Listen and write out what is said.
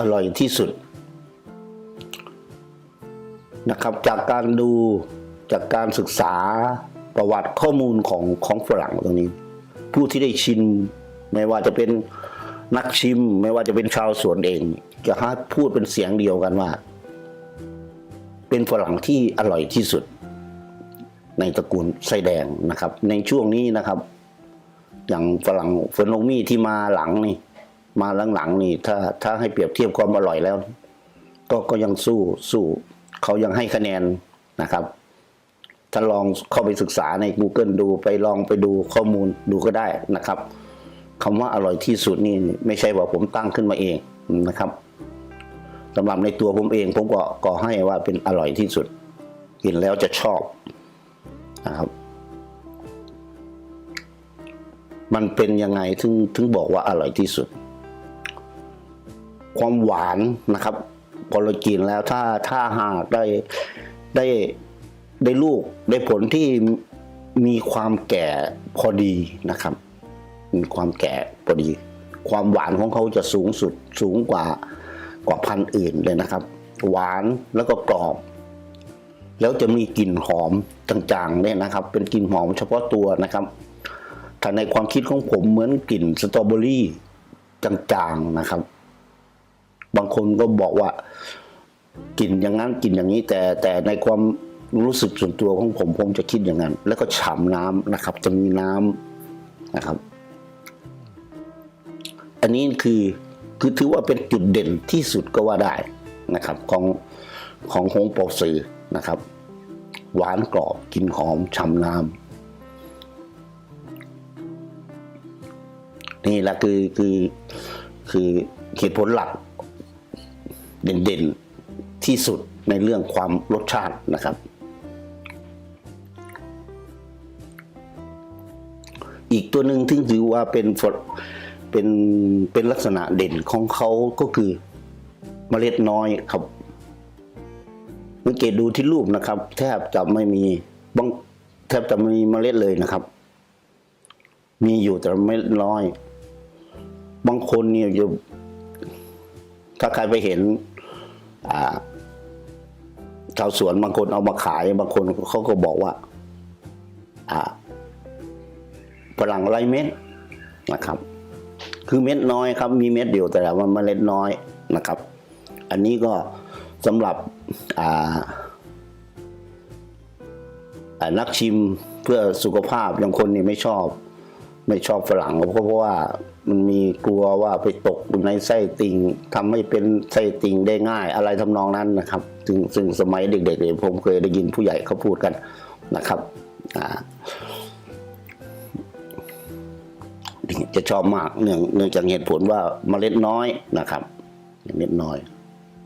อร่อยที่สุดนะครับ จากการดูจากการศึกษาประวัติข้อมูลของของฝรั่งตรงนี้ ผู้ที่ได้ชิมไม่ว่าจะเป็นนักชิม ไม่ว่าจะเป็นชาวสวนเอง จะให้พูดเป็นเสียงเดียวกันว่า เป็นฝรั่งที่อร่อยที่สุด ในตระกูลไส้แดงนะครับ ในช่วงนี้นะครับ อย่างฝรั่งเฟรนโนมี่ที่มาหลังนี่ มาหลังๆนี่ ถ้าถ้าให้เปรียบเทียบความอร่อยแล้ว ก็ก็ยังสู้สู้ เขายังให้คะแนนนะครับ ถ้าลองเข้าไปศึกษาใน Google ดูไปลองไปดูข้อมูลดูก็ได้นะครับคำว่าอร่อยที่สุดนี่ไม่ใช่ว่าผมตั้งขึ้นมาเองนะครับสำหรับในตัวผมเองผมก็ก็ให้ว่าเป็นอร่อยที่สุด กินแล้วจะชอบนะครับ มันเป็นยังไงถึงถึงบอกว่าอร่อยที่สุด ความหวานนะครับพอเรากินแล้วถ้าถ้าหากได้ได้ได้ลูกได้ผลที่มีความแก่พอดีนะครับ มีความแก่พอดี ความหวานของเขาจะสูงสุดสูงกว่ากว่าพันธุ์อื่นเลยนะครับ หวานแล้วก็กรอบ แล้วจะมีกลิ่นหอมจางๆเนี่ยนะครับ เป็นกลิ่นหอมเฉพาะตัวนะครับถ้าในความคิดของผมเหมือนกลิ่นสตรอเบอรี่จางๆนะครับ บางคนก็บอกว่ากลิ่นอย่างนั้นกลิ่นอย่างนี้ แต่แต่ในความรู้สึกส่วนตัวของผมผมจะคิดอย่างนั้น แล้วก็ฉ่ำน้ำนะครับ จะมีน้ำนะครับ อันนี้คือคือถือว่าเป็นจุดเด่นที่สุดก็ว่าได้นะครับ ของของหงปอซือนะครับ หวานกรอบกลิ่นหอมฉ่ำน้ำนี่แหละคือคือคือเหตุผลหลัก เด่นๆที่สุดในเรื่องความรสชาตินะครับ อีกตัวหนึ่งที่ถือว่าเป็นเป็นเป็นลักษณะเด่นของเขาก็คือเมล็ดน้อยครับสังเกตดูที่รูปนะครับ แทบจะไม่มีบางแทบจะไม่มีเมล็ดเลยนะครับ มีอยู่แต่ไม่น้อย บางคนเนี่ยจะ ถ้าใครไปเห็นชาวสวนบางคนเอามาขายบางคนเขาก็บอกว่าฝรั่งไรเม็ดนะครับ คือเม็ดน้อยครับ มีเม็ดเดียวแต่ว่าเมล็ดน้อยนะครับ อันนี้ก็สำหรับนักชิมเพื่อสุขภาพบางคนนี่ไม่ชอบ ไม่ชอบฝรั่งเพราะว่ามันมีกลัวว่าไปตกอยู่ในไส้ติ่งทำให้เป็นไส้ติ่งได้ง่าย อะไรทำนองนั้นนะครับซึ่งซึ่งสมัยเด็กๆเนี่ยผมเคยได้ยินผู้ใหญ่เขาพูดกันนะครับอ่าจะชอบมากเนื่องเนื่องจากเหตุผลว่าเมล็ดน้อยนะครับเมล็ดน้อย